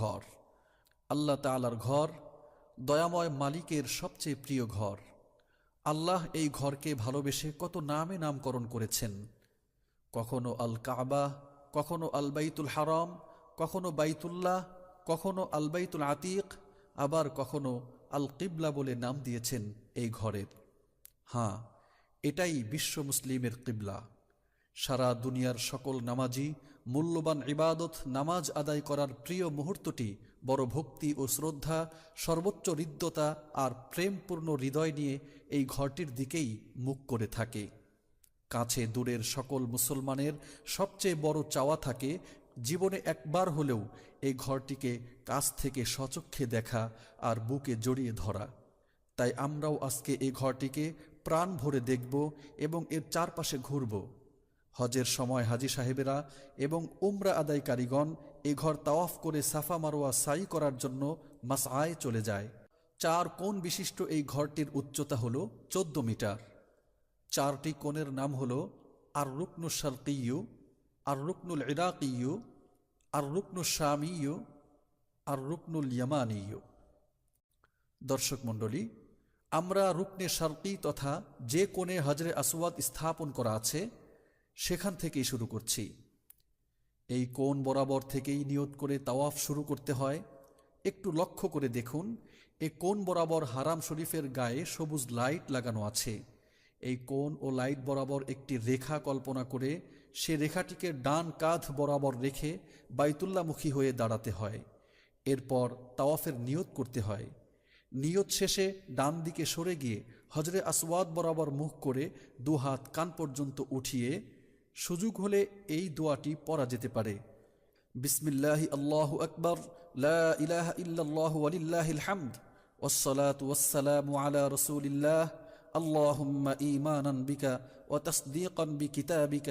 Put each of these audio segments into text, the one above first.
ঘর। আল্লাহ তালার ঘর দয়াময় মালিকের সবচেয়ে প্রিয় ঘর। আল্লাহ এই ঘরকে ভালোবেসে কত নামে নামকরণ করেছেন। কখনো আল কাবা, কখনো আল বাইতুল হারাম, কখনো বাইতুল্লাহ, কখনো আল বাইতুল আতিক, আবার কখনো আল কিবলা বলে নাম দিয়েছেন এই ঘরের। হ্যাঁ এটাই বিশ্ব মুসলিমের কিবলা। সারা দুনিয়ার সকল নামাজি মূল্যবান ইবাদত, নামাজ আদায় করার প্রিয় মুহূর্তটি বড় ভক্তি ও শ্রদ্ধা, সর্বোচ্চ হৃদ্যতা আর প্রেমপূর্ণ হৃদয় নিয়ে এই ঘরটির দিকেই মুখ করে থাকে। কাছে দূরের সকল মুসলমানের সবচেয়ে বড় চাওয়া থাকে, জীবনে একবার হলেও এই ঘরটিকে কাছ থেকে সচক্ষে দেখা আর বুকে জড়িয়ে ধরা। তাই আমরাও আজকে এই ঘরটিকে প্রাণ ভরে দেখব এবং এর চারপাশে ঘুরব। হজের সময় হাজি সাহেবেরা এবং উমরা আদায়কারীগণ এ ঘর তাওয়াফ করে সাফা মারোয়া সাই করার জন্য মাসআয় চলে যায়। চার কোণ বিশিষ্ট এই ঘরটির উচ্চতা হল চোদ্দ মিটার। চারটি কোণের নাম হল আর রুকনু শারকিয়ু আর রুকনুল ইরাকিয়ু আর রুকনু শামিয়ু আর রুকনুল ইয়ামানিয়ু দর্শক মণ্ডলী, আমরা রুকনে শারকি তথা যে কোণে হজরে আসওয়াদ স্থাপন করা আছে সেখান থেকেই শুরু করছি। এই কোণ বরাবর থেকেই নিয়ত করে তাওয়াফ শুরু করতে হয়। একটু লক্ষ্য করে দেখুন এই কোণ বরাবর হারাম শরীফের গায়ে সবুজ লাইট লাগানো আছে। এই কোণ ও লাইট বরাবর একটি রেখা কল্পনা করে সে রেখাটিকে ডান কাঁধ বরাবর রেখে বাইতুল্লামুখী হয়ে দাঁড়াতে হয়। এরপর তাওয়াফের নিয়ত করতে হয়। নিয়ত শেষে ডান দিকে সরে গিয়ে হজরে আসওয়াদ বরাবর মুখ করে দু হাত কান পর্যন্ত উঠিয়ে সুযোগ হলে এই দোয়াটি পড়া যেতে পারে বিসমিল্লাহি আল্লাহু আকবর লা ইলাহা ইল্লাল্লাহু ওয়ালিল্লাহিল হামদ والصلاة والسلام على رسول الله اللهم إيمانا بك وتصديقا بكتابك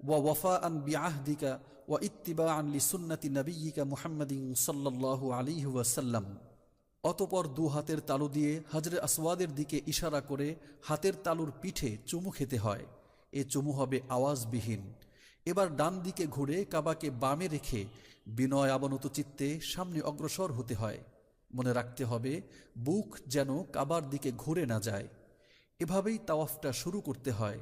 ووفاء بعهدك واتباعا لسنة نبيك محمد صلى الله عليه وسلم অতপর দু হাতের তালু দিয়ে হজরে আসওয়াদের দিকে ইশারা করে হাতের তালুর পিঠে চুমু খেতে হয় এ চুমু হবে আওয়াজবিহীন। এবার ডান দিকে ঘুরে কাবাকে বামে রেখে বিনয় আবনত চিত্তে সামনে অগ্রসর হতে হয়। মনে রাখতে হবে, বুক যেন কাবার দিকে ঘুরে না যায়। এভাবেই তাওয়াফটা শুরু করতে হয়।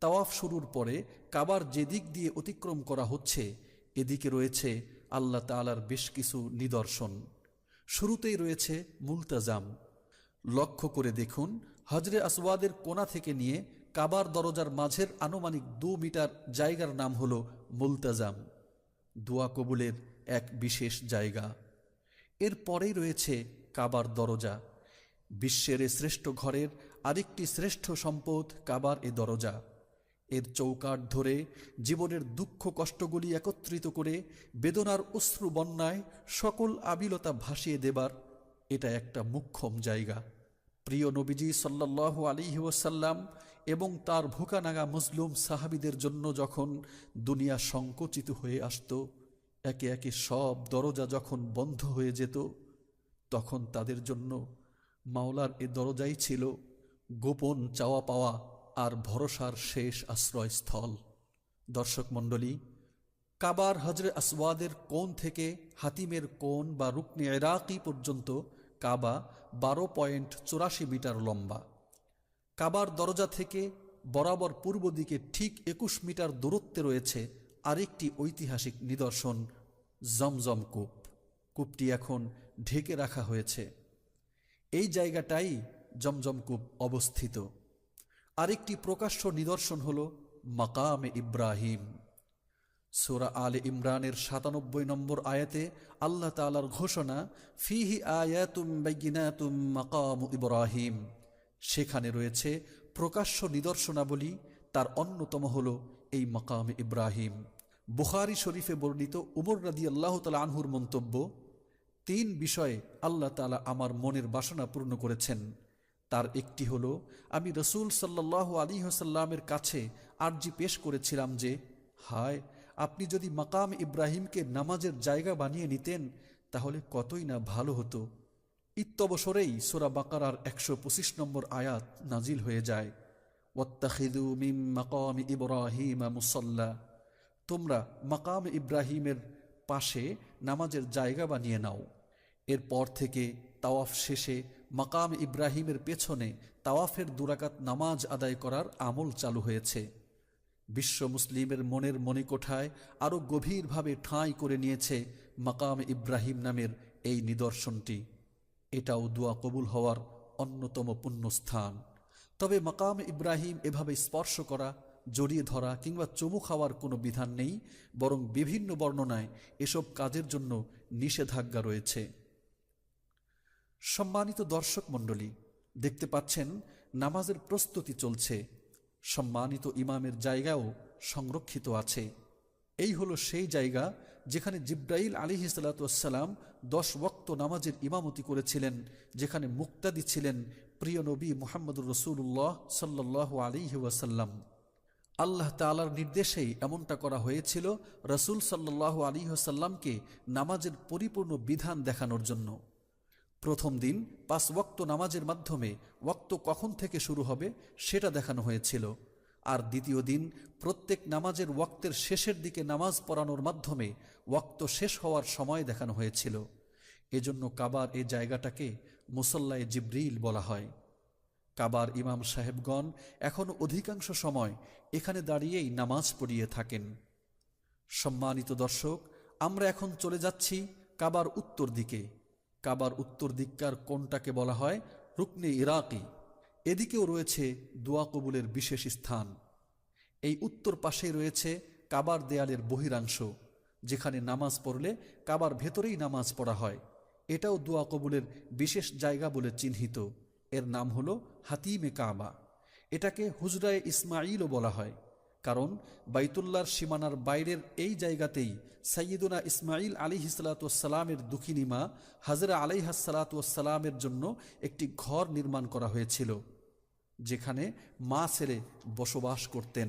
তাওয়াফ শুরুর পরে কাবার যে দিক দিয়ে অতিক্রম করা হচ্ছে, এদিকে রয়েছে আল্লাহ তালার বেশ কিছু নিদর্শন। শুরুতেই রয়েছে মুলতাজাম। লক্ষ্য করে দেখুন হজরে আসওয়াদের কোনা থেকে নিয়ে কাবার দরজার মাঝের আনুমানিক দু মিটার জায়গার নাম হল মুলতাজাম, দোয়া কবুলের এক বিশেষ জায়গা। এর পরেই রয়েছে কাবার দরজা। বিশ্বের শ্রেষ্ঠ ঘরের আরেকটি শ্রেষ্ঠ সম্পদ কাবার এ দরজা। এর চৌকাট ধরে জীবনের দুঃখ কষ্টগুলি একত্রিত করে বেদনার অশ্রু বন্যায় সকল আবিলতা ভাসিয়ে দেবার এটা একটা মুখ্যম জায়গা। প্রিয় নবীজি সাল্লাহ আলিহি ওসাল্লাম এবং তার ভোকানাগা মুসলুম সাহাবিদের জন্য যখন দুনিয়া সংকুচিত হয়ে আসত, একে একে সব দরজা যখন বন্ধ হয়ে যেত, তখন তাদের জন্য মাওলার এ দরজাই ছিল গোপন চাওয়া পাওয়া আর ভরসার শেষ আশ্রয়স্থল। দর্শক মণ্ডলী, কাবার হজরে আসওয়াদের কোণ থেকে হাতিমের কোণ বা রুকনে এরাকি পর্যন্ত কাবা বারো পয়েন্ট চুরাশি মিটার লম্বা। কাবার দরজা থেকে বরাবর পূর্ব দিকে ঠিক একুশ মিটার দূরত্বে রয়েছে আরেকটি ঐতিহাসিক নিদর্শন, জমজম কূপ। কূপটি এখন ঢেকে রাখা হয়েছে। এই জায়গাটাই জমজম কূপ অবস্থিত। আরেকটি প্রকাশ্য নিদর্শন হল মাকামে ইব্রাহিম। সোরা আলে ইমরানের সাতানব্বই নম্বর আয়াতে আল্লাহ তালার ঘোষণা, ফিহি আয়াতুম বাইগিনাতুম মাকাম ইব্রাহিম। সেখানে রয়েছে প্রকাশ্য নিদর্শনাবলী, তার অন্যতম হল এই মকাম ইব্রাহিম। বুখারি শরীফে বর্ণিত উমর রাদি আল্লাহ তালা আনহুর মন্তব্য, তিন বিষয়ে আল্লাহ তালা আমার মনের বাসনা পূর্ণ করেছেন। তার একটি হলো, আমি রসুল সাল্লাহ আলী হাসাল্লামের কাছে আর্জি পেশ করেছিলাম যে, হায়, আপনি যদি মাকাম ইব্রাহিমকে নামাজের জায়গা বানিয়ে নিতেন, তাহলে কতই না ভালো হতো। ইত্যবসরেই সোরা বাকারার একশো পঁচিশ নম্বর আয়াত নাজিল হয়ে যায়। মাকাম ইব্রাহিম মুসল্লা। তোমরা মাকাম ইব্রাহিমের পাশে নামাজের জায়গা বানিয়ে নাও। এরপর থেকে তাওয়াফ শেষে মাকাম ইব্রাহিমের পেছনে তাওয়াফের দুরাকাত নামাজ আদায় করার আমল চালু হয়েছে। বিশ্ব মুসলিমের মনের মণিকোঠায় আরও গভীরভাবে ঠাঁই করে নিয়েছে মাকাম ইব্রাহিম নামের এই নিদর্শনটি। এটাও দোয়া কবুল হওয়ার অন্যতম পুণ্যস্থান। তবে মাকাম ইব্রাহিম এভাবে স্পর্শ করা, জড়িয়ে ধরা কিংবা চুমু খাওয়ার কোনো বিধান নেই, বরং বিভিন্ন বর্ণনায় এসব কাজের জন্য নিষেধাজ্ঞা রয়েছে। সম্মানিত দর্শক মণ্ডলী, দেখতে পাচ্ছেন নামাজের প্রস্তুতি চলছে। সম্মানিত ইমামের জায়গাও সংরক্ষিত আছে। এই হলো সেই জায়গা যেখানে জিব্রাইল আলী সালাতাম দশ ওক্ত নামাজের ইমামতি করেছিলেন, যেখানে মুক্তাদি ছিলেন প্রিয় নবী মোহাম্মদুর রসুল্লাহ সাল্লাহ আলী ওয়াসাল্লাম। আল্লাহ তালার নির্দেশেই এমনটা করা হয়েছিল রসুল সাল্লাহ আলী সাল্লামকে নামাজের পরিপূর্ণ বিধান দেখানোর জন্য। প্রথম দিন পাঁচ ওক্ত নামাজের মাধ্যমে ওক্ত কখন থেকে শুরু হবে সেটা দেখানো হয়েছিল। আর দ্বিতীয় দিন প্রত্যেক নামাজের ওক্তের শেষের দিকে নামাজ পড়ানোর মাধ্যমে ওক্ত শেষ হওয়ার সময় দেখানো হয়েছিল। এজন্য কাবার এই জায়গাটাকে মুসল্লায় জিব্রিল বলা হয়। কাবার ইমাম সাহেবগণ এখন অধিকাংশ সময় এখানে দাঁড়িয়েই নামাজ পড়িয়ে থাকেন। সম্মানিত দর্শক, আমরা এখন চলে যাচ্ছি কাবার উত্তর দিকে। কাবার উত্তর দিককার কোনটাকে বলা হয়? রুকনে ইরাকি। এদিকেও রয়েছে দোয়া কবুলের বিশেষ স্থান। এই উত্তর পাশেই রয়েছে কাবার দেয়ালের বহিরাংশ, যেখানে নামাজ পড়লে কাবার ভেতরেই নামাজ পড়া হয়। এটাও দোয়া কবুলের বিশেষ জায়গা বলে চিহ্নিত। এর নাম হল হাতিমে কাবা। এটাকে হুজরায়ে ইসমাইলও বলা হয়। কারণ বাইতুল্লার সীমানার বাইরের এই জায়গাতেই সাইয়দুনা ইসমাইল আলী হিসালাতামের দুঃখিনী মা হাজরা আলাই হাসালাতামের জন্য একটি ঘর নির্মাণ করা হয়েছিল, যেখানে মা ছেলে বসবাস করতেন।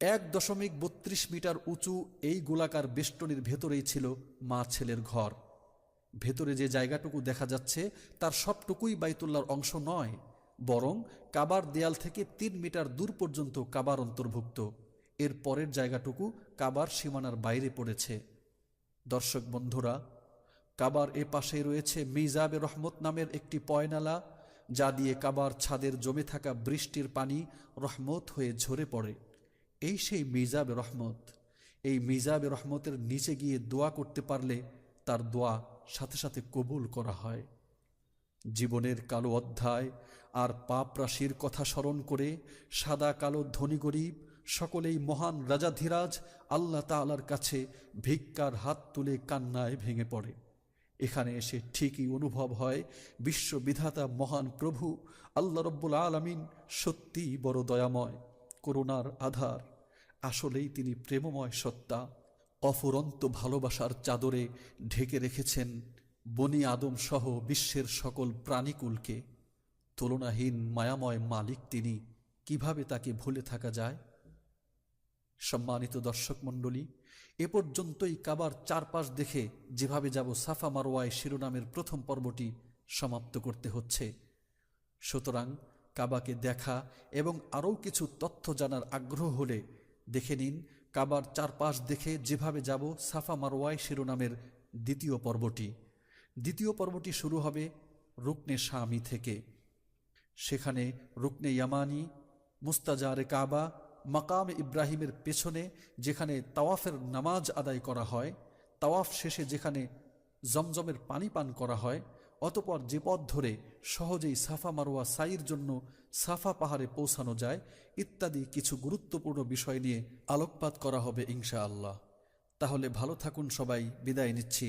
এক দশমিক বত্রিশ মিটার উঁচু এই গোলাকার বেষ্টনীর ভেতরেই ছিল মা ছেলের ঘর। ভেতরে যে জায়গাটুকু দেখা যাচ্ছে, তার সবটুকুই বাইতুল্লার অংশ নয় বরং কাবার দেয়াল থেকে তিন মিটার দূর পর্যন্ত কাবার অন্তর্ভুক্ত। এর পরের জায়গাটুকু কাবার সীমানার বাইরে পড়েছে। দর্শক বন্ধুরা, কাবার এ পাশে রয়েছে মিজাবে রহমত নামের একটি পয়নালা, যা দিয়ে কাবার ছাদের জমে থাকা বৃষ্টির পানি রহমত হয়ে ঝরে পড়ে। এই সেই মিজাবে রহমত। এই মিজাবে রহমতের নিচে গিয়ে দোয়া করতে পারলে তার দোয়া সাথে সাথে কবুল করা হয়। জীবনের কালো অধ্যায় আর পাপ রাশির কথা স্মরণ করে সাদা কালো ধনী গরিব, সকলেই মহান রাজাধিরাজ আল্লাহ তালার কাছে ভিক্ষার হাত তুলে কান্নায় ভেঙে পড়ে। এখানে এসে ঠিকই অনুভব হয় বিশ্ববিধাতা মহান প্রভু, আল্লাহ রব্বুল আলমিন সত্যিই বড় দয়াময়, করুণার আধার। আসলেই তিনি প্রেমময় সত্তা, অফুরন্ত ভালোবাসার চাদরে ঢেকে রেখেছেন বনি আদম সহ বিশ্বের সকল প্রাণীকুলকে তুলনাহীন মায়াময় মালিক তিনি কীভাবে তাকে ভুলে থাকা যায়? সম্মানিত দর্শক মণ্ডলী, এ পর্যন্তই কাবার চারপাশ দেখে যেভাবে যাব সাফা মারোয়ায় শিরোনামের প্রথম পর্বটি সমাপ্ত করতে হচ্ছে। সুতরাং কাবাকে দেখা এবং আরও কিছু তথ্য জানার আগ্রহ হলে দেখে নিন কাবার চারপাশ দেখে যেভাবে যাব সাফা মারোয়াই শিরোনামের দ্বিতীয় পর্বটি। দ্বিতীয় পর্বটি শুরু হবে রুকনে স্বামী থেকে। সেখানে রুকনে ইয়ামানি, মুস্তাজারে কাবা, মাকাম ইব্রাহিমের পেছনে যেখানে তাওয়াফের নামাজ আদায় করা হয়, তাওয়াফ শেষে যেখানে জমজমের পানি পান করা হয়, অতপর যে পথ ধরে সহজেই সাফা মারোয়া সাইর জন্য সাফা পাহাড়ে পৌঁছানো যায়, ইত্যাদি কিছু গুরুত্বপূর্ণ বিষয় নিয়ে আলোকপাত করা হবে ইনশা আল্লাহ তাহলে ভালো থাকুন সবাই, বিদায় নিচ্ছি।